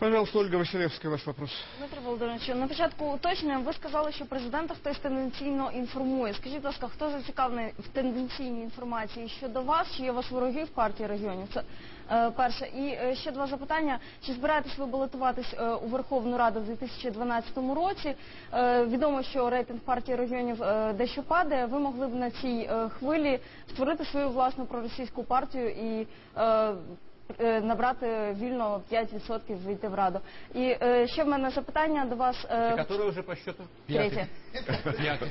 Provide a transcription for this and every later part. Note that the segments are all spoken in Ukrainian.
Пожалуйста, Ольга Василевская, ваш вопрос. Дмитро Володимирович, на початку уточнення ви сказали, що президента хтось тенденційно інформує. Скажіть, будь ласка, хто зацікавлений в тенденційній інформації щодо вас? Чи є у вас вороги в партії регіонів? Це е, перше. І е, ще два запитання. Чи збираєтесь ви балотуватись е, у Верховну Раду в 2012 році? Е, відомо, що рейтинг партії регіонів е, дещо падає. Ви могли б на цій е, хвилі створити свою власну проросійську партію і е, набрати вільно 5% вийти в раду. І е, ще в мене запитання до вас. е, Который уже по счету? Третє. Пятый.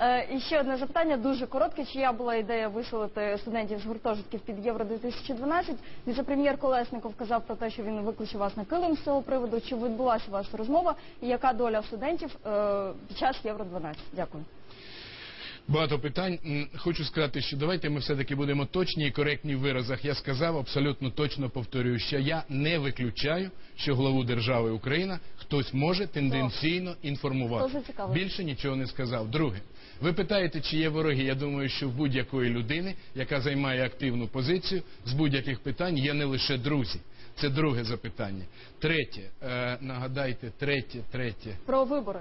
Е, І ще одне запитання, дуже коротке. Чия була ідея виселити студентів з гуртожитків під Євро 2012? Віце-прем'єр Колесников казав про те, що він викличе вас на килим з цього приводу. Чи відбулася ваша розмова? І яка доля студентів е, під час Євро 12? Дякую. Багато питань. Хочу сказати, що давайте ми все-таки будемо точні і коректні в виразах. Я сказав, абсолютно точно повторюю, що я не виключаю, що главу держави Україна хтось може тенденційно інформувати. Більше нічого не сказав. Друге, ви питаєте, чи є вороги. Я думаю, що в будь-якої людини, яка займає активну позицію, з будь-яких питань є не лише друзі. Це друге запитання. Третє, е, нагадайте, третє, третє. Про вибори.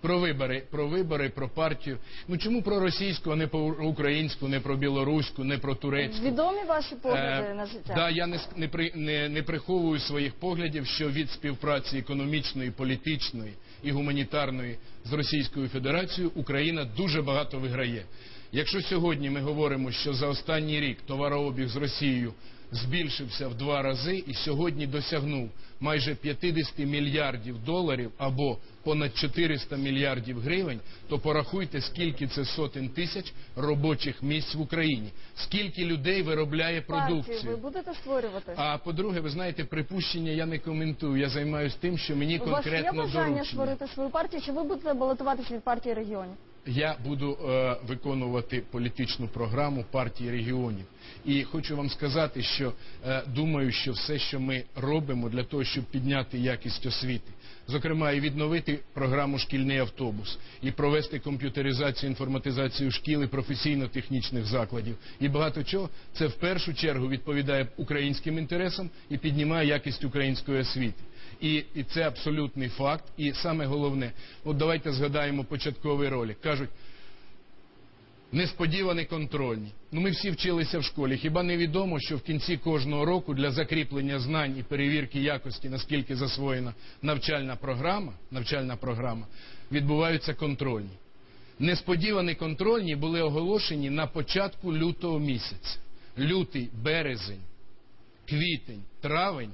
Про вибори, про вибори, про партію. Ну чому про російську, а не про українську, не про білоруську, не про турецьку? Відомі ваші погляди Е, на життя? Да, я не, не, при- не, не приховую своїх поглядів, що від співпраці економічної, політичної і гуманітарної з Російською Федерацією Україна дуже багато виграє. Якщо сьогодні ми говоримо, що за останній рік товарообіг з Росією збільшився в два рази і сьогодні досягнув майже 50 мільярдів доларів або понад 400 мільярдів гривень, то порахуйте, скільки це сотень тисяч робочих місць в Україні, скільки людей виробляє продукцію. ви будете створювати? А по-друге, ви знаєте, припущення я не коментую. Я займаюся тим, що мені У вас є конкретно бажання доручення. створити свою партію, чи ви будете балотуватись від партії регіонів? Я буду е, виконувати політичну програму партії регіонів. І хочу вам сказати, що е, думаю, що все, що ми робимо для того, щоб підняти якість освіти, зокрема і відновити програму шкільний автобус, і провести комп'ютеризацію, інформатизацію шкіл і професійно-технічних закладів, і багато чого, це в першу чергу відповідає українським інтересам і піднімає якість української освіти. І, і це абсолютний факт. І саме головне, от давайте згадаємо початковий ролик. Кажуть, несподівані контрольні. Ну ми всі вчилися в школі. Хіба не відомо, що в кінці кожного року для закріплення знань і перевірки якості, наскільки засвоєна навчальна програма, навчальна програма, відбуваються контрольні. Несподівані контрольні були оголошені на початку лютого місяця. Лютий, березень, квітень, травень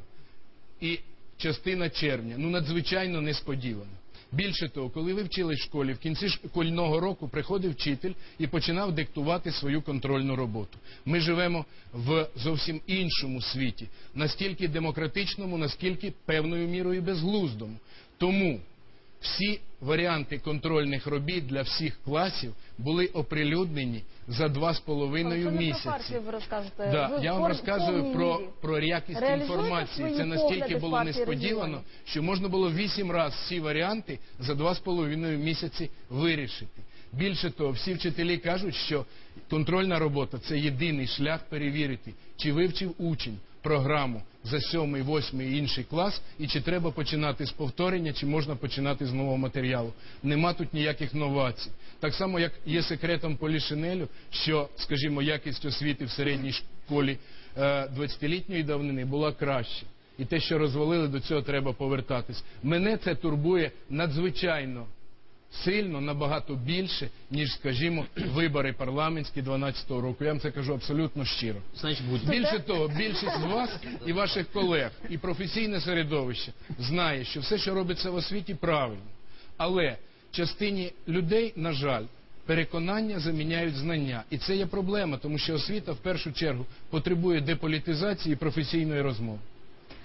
і частина червня. Ну, надзвичайно несподівано. Більше того, коли ви вчились в школі, в кінці школьного року приходив вчитель і починав диктувати свою контрольну роботу. Ми живемо в зовсім іншому світі, настільки демократичному, наскільки певною мірою безглуздому. Тому всі варіанти контрольних робіт для всіх класів були оприлюднені за два з половиною місяці. ви розказуєте. Да, Ви я вам розказую про, про якість інформації. Це настільки було несподівано, що можна було вісім разів всі варіанти за два з половиною місяці вирішити. Більше того, всі вчителі кажуть, що контрольна робота це єдиний шлях перевірити, чи вивчив учень програму за сьомий, восьмий і інший клас, і чи треба починати з повторення, чи можна починати з нового матеріалу. Нема тут ніяких новацій. Так само, як є секретом Полішинелю, що, скажімо, якість освіти в середній школі е, 20-літньої давнини була краще. І те, що розвалили, до цього треба повертатись. Мене це турбує надзвичайно сильно, набагато більше, ніж, скажімо, вибори парламентські 12-го року. Я вам це кажу абсолютно щиро. Більше того, більшість з вас і ваших колег, і професійне середовище знає, що все, що робиться в освіті, правильно. Але частині людей, на жаль, переконання заміняють знання. І це є проблема, тому що освіта в першу чергу потребує деполітизації і професійної розмови.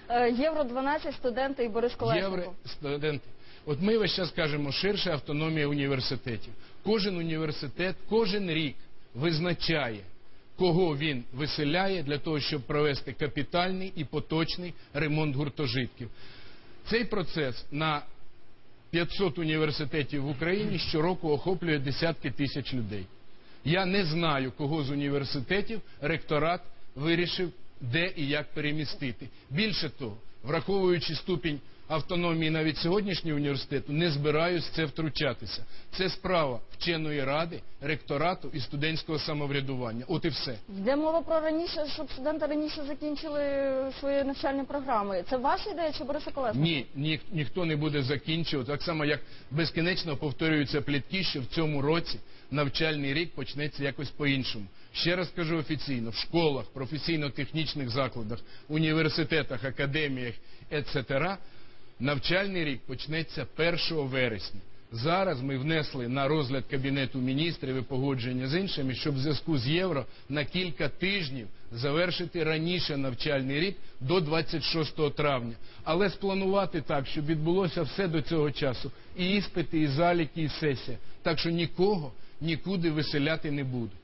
Е, Євро 12 студенти і Борис Колесников. Євро студенти. От ми весь час кажемо ширша автономія університетів. Кожен університет кожен рік визначає, кого він виселяє для того, щоб провести капітальний і поточний ремонт гуртожитків. Цей процес на 500 університетів в Україні щороку охоплює десятки тисяч людей. Я не знаю, кого з університетів ректорат вирішив де і як перемістити. Більше того, враховуючи ступінь автономії навіть сьогоднішнього університету, не збираюсь в це втручатися. Це справа вченої ради, ректорату і студентського самоврядування. От і все. Йде мова про раніше, щоб студенти раніше закінчили свої навчальні програми. Це ваша ідея чи Бориса Колесника? Ні, ні, ніхто не буде закінчувати. Так само, як безкінечно повторюються плітки, що в цьому році навчальний рік почнеться якось по-іншому. Ще раз кажу офіційно, в школах, професійно-технічних закладах, університетах, академіях, etc. навчальний рік почнеться 1 вересня. Зараз ми внесли на розгляд Кабінету міністрів і погодження з іншими, щоб в зв'язку з євро на кілька тижнів завершити раніше навчальний рік до 26 травня. Але спланувати так, щоб відбулося все до цього часу. І іспити, і заліки, і сесія. Так що нікого нікуди виселяти не будуть.